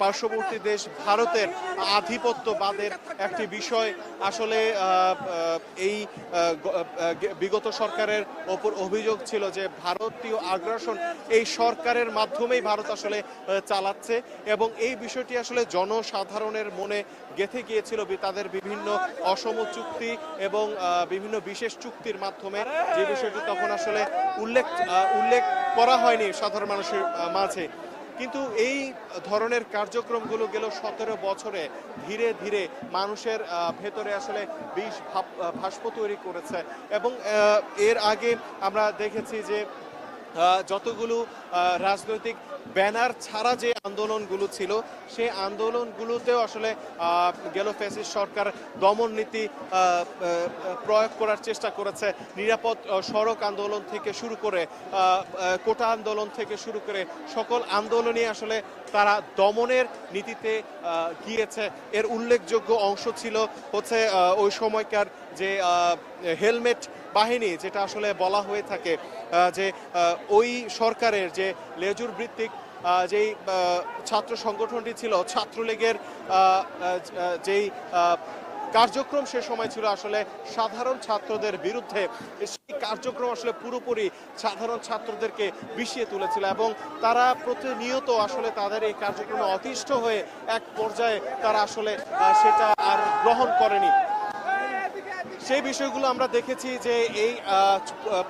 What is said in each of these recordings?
পার্শ্ববর্তী দেশ ভারতের আধিপত্যবাদের একটি বিষয়। আসলে এই বিগত সরকারের ওপর অভিযোগ ছিল যে ভারতীয় আগ্রাসন এই সরকারের মাধ্যমেই ভারত আসলে চালাচ্ছে এবং এই বিষয়টি আসলে জনসাধারণের মনে গেথে গিয়েছিল তাদের বিভিন্ন অসম চুক্তি এবং বিভিন্ন বিশেষ চুক্তির মাধ্যমে। যে বিষয়টি তখন আসলে উল্লেখ উল্লেখ করা হয়নি সাধারণ মানুষের মাঝে। কিন্তু এই ধরনের কার্যক্রমগুলো গেল সতেরো বছরে। ধীরে ধীরে মানুষের ভেতরে আসলে বিষ ভাস্প তৈরি করেছে। এবং এর আগে আমরা দেখেছি যে যতগুলো রাজনৈতিক ব্যানার ছাড়া যে আন্দোলনগুলো ছিল, সেই আন্দোলনগুলোতেও আসলে গেল ফ্যাসিস্ট সরকার দমন নীতি প্রয়োগ করার চেষ্টা করেছে। নিরাপদ সড়ক আন্দোলন থেকে শুরু করে কোটা আন্দোলন থেকে শুরু করে সকল আন্দোলনই আসলে তারা দমনের নীতিতে গিয়েছে। এর উল্লেখযোগ্য অংশ ছিল হচ্ছে ওই সময়কার যে হেলমেট বাহিনী, যেটা আসলে বলা হয়ে থাকে যে ওই সরকারের যে লেজুর ভিত্তিক যেই ছাত্র সংগঠনটি ছিল, ছাত্রলীগের যেই কার্যক্রম সে সময় ছিল আসলে সাধারণ ছাত্রদের বিরুদ্ধে। সেই কার্যক্রম আসলে পুরোপুরি সাধারণ ছাত্রদেরকে বিষিয়ে তুলেছিল এবং তারা প্রতিনিয়ত আসলে তাদের এই কার্যক্রমে অতিষ্ঠ হয়ে এক পর্যায়ে তারা আসলে সেটা আর গ্রহণ করেনি। সেই বিষয়গুলো আমরা দেখেছি যে এই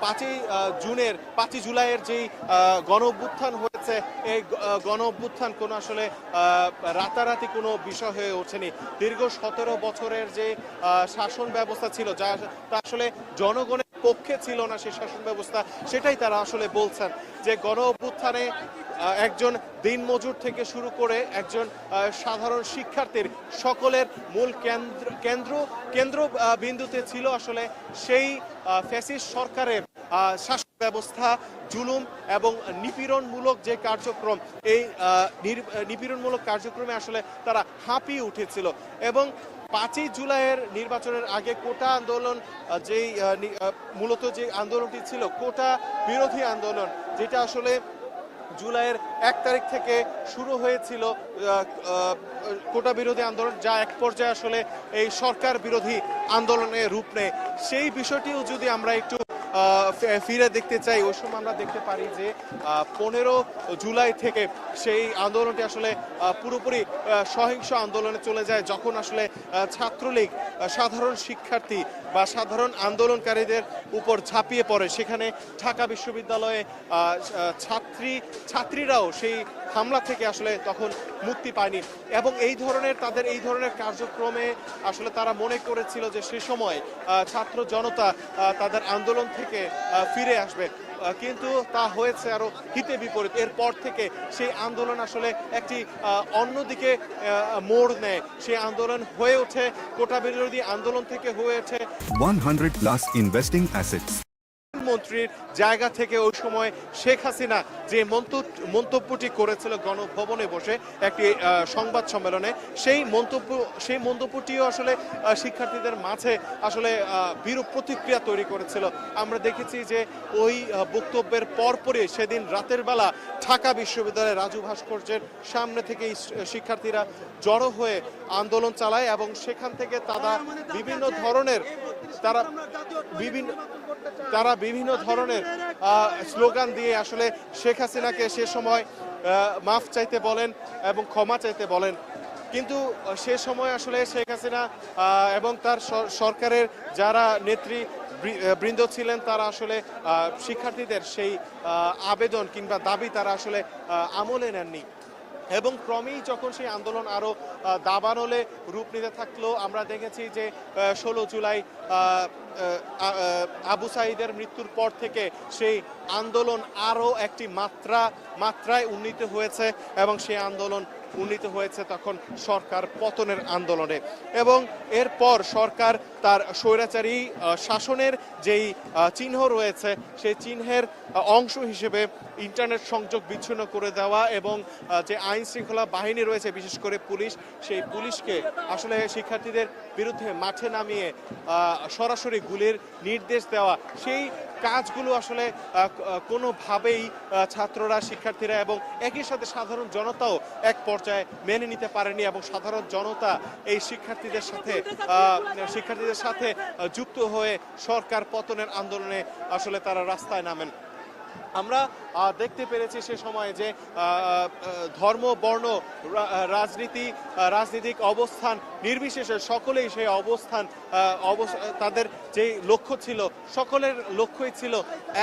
পাঁচই জুনের, পাঁচই জুলাইয়ের যেই গণ অভ্যুত্থান হয়েছে, এই গণ অভ্যুত্থান কোনো আসলে রাতারাতি কোনো বিষয় হয়ে ওঠেনি। দীর্ঘ সতেরো বছরের যে শাসন ব্যবস্থা ছিল, যা আসলে জনগণের পক্ষে ছিল না সেই শাসন ব্যবস্থা, সেটাই তারা আসলে বলছেন যে গণ অভ্যুত্থানে একজন দিনমজুর থেকে শুরু করে একজন সাধারণ শিক্ষার্থীর সকলের মূল কেন্দ্র কেন্দ্র কেন্দ্র বিন্দুতে ছিল আসলে সেই ফ্যাসিস সরকারের শাসন ব্যবস্থা, জুলুম এবং নিপীড়নমূলক যে কার্যক্রম, এই নিপীড়নমূলক কার্যক্রমে আসলে তারা হাঁপিয়ে উঠেছিল এবং পাঁচই জুলাইয়ের নির্বাচনের আগে কোটা আন্দোলন যেই মূলত যে আন্দোলনটি ছিল কোটা বিরোধী আন্দোলন, যেটা আসলে জুলাইয়ের এক তারিখ থেকে শুরু হয়েছিল কোটা বিরোধী আন্দোলন, যা এক পর্যায়ে আসলে এই সরকার বিরোধী আন্দোলনে রূপ নেয়। সেই বিষয়টিও যদি আমরা একটু ফিরে দেখতে চাই। ওই সময় আমরা দেখতে পারি যে পনেরো জুলাই থেকে সেই আন্দোলনটি আসলে পুরোপুরি সহিংস আন্দোলনে চলে যায়, যখন আসলে ছাত্রলীগ সাধারণ শিক্ষার্থী বা সাধারণ আন্দোলনকারীদের উপর ঝাঁপিয়ে পড়ে। সেখানে ঢাকা বিশ্ববিদ্যালয়ে ছাত্রী, ছাত্রীরাও সেই হামলা থেকে আসলে তখন মুক্তি পায়নি। এবং এই ধরনের, তাদের এই ধরনের কার্যক্রমে আসলে তারা মনে করেছিল যে সে সময় ছাত্র জনতা তাদের আন্দোলন থেকে ফিরে আসবে। কিন্তু তা হয়েছে আরও হিতে বিপরীত। এরপর থেকে সেই আন্দোলন আসলে একটি অন্যদিকে মোড় নেয়। সেই আন্দোলন হয়ে ওঠে, কোটা বিরোধী আন্দোলন থেকে হয়ে ওঠে। 100 plus ইনভেস্টিং assets. মন্ত্রীর জায়গা থেকে ওই সময় শেখ হাসিনা যে মন্তব্যটি করেছিল গণভবনে বসে একটি সংবাদ সম্মেলনে সেই মন্তব্য সেই মন্তব্যটিও আসলে শিক্ষার্থীদের মাঝে আসলে বিরূপ প্রতিক্রিয়া তৈরি করেছিল। আমরা দেখেছি যে ওই বক্তব্যের পরপরই সেদিন রাতের বেলা ঢাকা বিশ্ববিদ্যালয়ের রাজু ভাস্কর্যের সামনে থেকে শিক্ষার্থীরা জড়ো হয়ে আন্দোলন চালায় এবং সেখান থেকে তারা বিভিন্ন ধরনের তারা বিভিন্ন তারা বিভিন্ন ধরনের স্লোগান দিয়ে আসলে শেখ হাসিনাকে সে সময় মাফ চাইতে বলেন এবং ক্ষমা চাইতে বলেন। কিন্তু সে সময় আসলে শেখ হাসিনা এবং তার সর- সরকারের যারা নেত্রী বৃন্দ ছিলেন, তারা আসলে শিক্ষার্থীদের সেই আবেদন কিংবা দাবি তারা আসলে আমলে নেননি। এবং ক্রমেই যখন সেই আন্দোলন আরও দাবানলে রূপ নিতে থাকল, আমরা দেখেছি যে ষোলো জুলাই আবু সাইদের মৃত্যুর পর থেকে সেই আন্দোলন আরও একটি মাত্রা, মাত্রায় উন্নীত হয়েছে এবং সেই আন্দোলন উন্নীত হয়েছে তখন সরকার পতনের আন্দোলনে। এবং এরপর সরকার তার স্বৈরাচারী শাসনের যেই চিহ্ন রয়েছে, সেই চিহ্নের অংশ হিসেবে ইন্টারনেট সংযোগ বিচ্ছিন্ন করে দেওয়া এবং যে আইন শৃঙ্খলা বাহিনী রয়েছে, বিশেষ করে পুলিশ, সেই পুলিশকে আসলে শিক্ষার্থীদের বিরুদ্ধে মাঠে নামিয়ে সরাসরি গুলির নির্দেশ দেওয়া, সেই কাজগুলো আসলে কোনোভাবেই ছাত্ররা, শিক্ষার্থীরা এবং একই সাথে সাধারণ জনতাও এক পর্যায়ে মেনে নিতে পারেনি এবং সাধারণ জনতা এই শিক্ষার্থীদের সাথে শিক্ষার্থীদের সাথে যুক্ত হয়ে সরকার পতনের আন্দোলনে আসলে তারা রাস্তায় নামেন। আমরা দেখতে পেরেছি সে সময় যে ধর্ম, বর্ণ রাজনীতি রাজনৈতিক অবস্থান নির্বিশেষে সকলেই সেই অবস্থান তাদের যে লক্ষ্য ছিল, সকলের লক্ষ্যই ছিল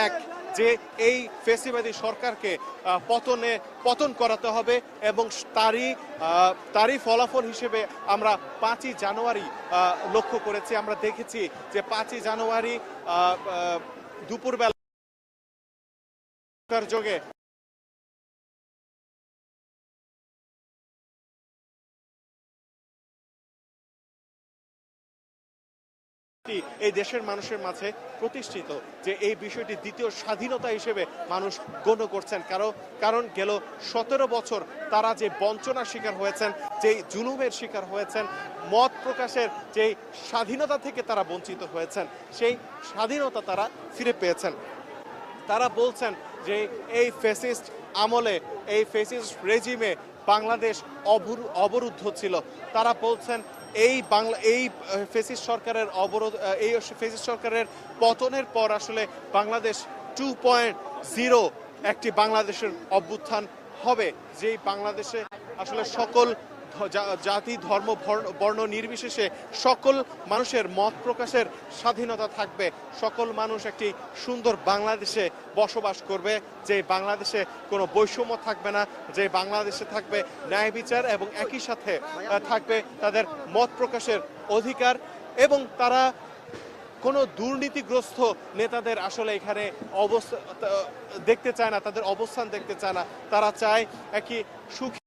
এক, যে এই ফেসিবাদী সরকারকে পতনে, পতন করাতে হবে এবং তারই তারই ফলাফল হিসেবে আমরা পাঁচই জানুয়ারি লক্ষ্য করেছি। আমরা দেখেছি যে পাঁচই জানুয়ারি দুপুরবেলা সরকার যোগে। এই দেশের মানুষের মাঝে প্রতিষ্ঠিত যে এই বিষয়টি দ্বিতীয় স্বাধীনতা হিসেবে মানুষ গণ্য করছেন। কারণ কারণ গেল সতেরো বছর তারা যে বঞ্চনার শিকার হয়েছেন যে জুলুমের শিকার হয়েছেন, মত প্রকাশের যে স্বাধীনতা থেকে তারা বঞ্চিত হয়েছেন, সেই স্বাধীনতা তারা ফিরে পেয়েছেন। তারা বলছেন যে এই ফেসিস্ট আমলে, এই ফেসিস্ট রেজিমে বাংলাদেশ অবরু- অবরুদ্ধ ছিল। তারা বলছেন এই বাংলা, এই ফেসিস সরকারের অবরোধ এই ফেসিস সরকারের পতনের পর আসলে বাংলাদেশ টু পয়েন্ট জিরো একটি বাংলাদেশের অভ্যুত্থান হবে। যেই বাংলাদেশে আসলে সকল জাতি, ধর্ম বর্ণ- নির্বিশেষে সকল মানুষের মত প্রকাশের স্বাধীনতা থাকবে। সকল মানুষ একটি সুন্দর বাংলাদেশে বসবাস করবে, যে বাংলাদেশে কোনো বৈষম্য থাকবে না, যে বাংলাদেশে থাকবে ন্যায় বিচার এবং একই সাথে থাকবে তাদের মত প্রকাশের অধিকার এবং তারা কোনো দুর্নীতিগ্রস্ত নেতাদের আসলে এখানে অবস্থা দেখতে চায় না, তাদের অবস্থান দেখতে চায় না। তারা চায় একই সুখী